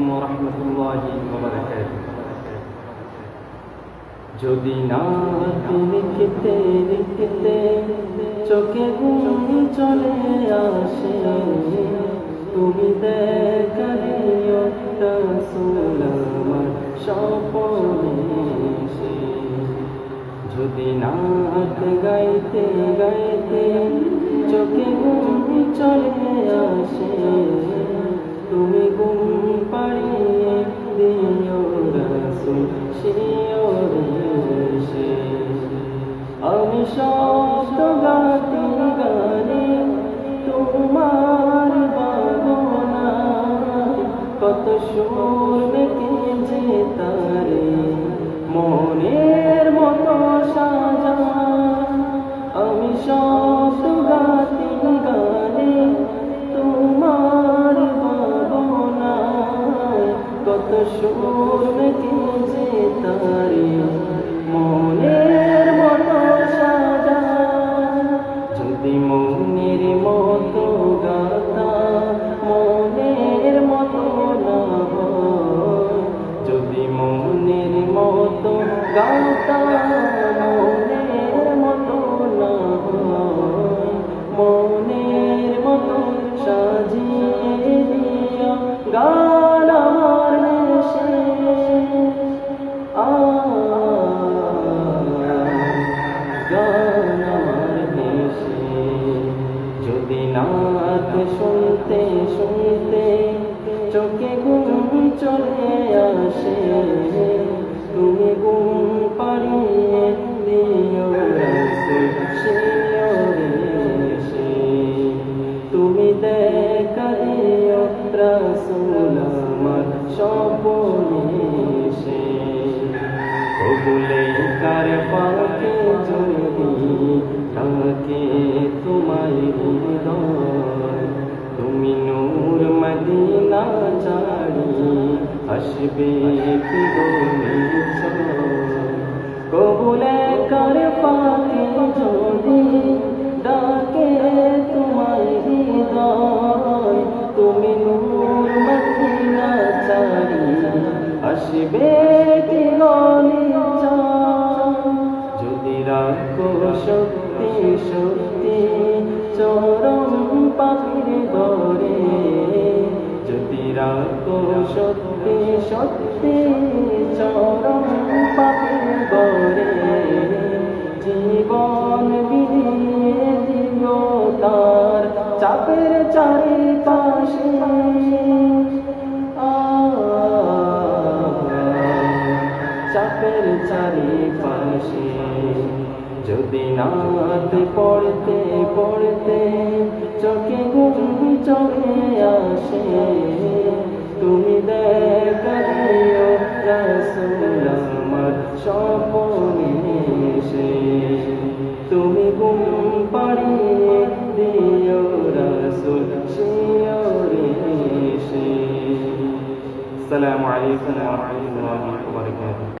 আলাইকুম রহমতুল্লাহ যদি না লিখতে লিখতে চোখে তুমি চলে আসে, তুমি যদি নাত গাইতে গাইতে চোখে চলে আসে তুমি ঘুম পাড়িয়ে দিও রসুল শিওরে। আমি শব্দ গাতি গানে তোমার বাগনা কত সুর মেকে যে তারে, মনের মতো সাজা আমি শব্দ কত সুর মেকে যে তারে যদি শুনতে শুনতে চোখে ঘুম চলে আসে তুমি ঘুম পাড়িয়ে দিও তুমি দেখা দিও রসুল আমার এসে। কবুলে কার পাকে যদি ডাকে আসবে কবুলে কার পাকে যদি, ডাকে তোমায় হৃদয়। তুমি নূর মদিনা ছাড়ি আসবে কি যদি রাখো সত্যি সত্যি, চরম পাখির দরে যদি রাখো সত্যি সত্যি চরম পাখির দরে জীবন বিলিয়ে দিও তার চাপের চারিপাশে চাপের চারিপাশে যদি নাত পড়তে পড়তে চোখে ঘুম চলে আসে, তুমি দেখাইও রাসুল আমার স্বপনে তুমি ঘুম পাড়িয়ে দিও রাসুল, শিওরে এসে। আলাইকুম ওয়া রাহমাতুল্লাহি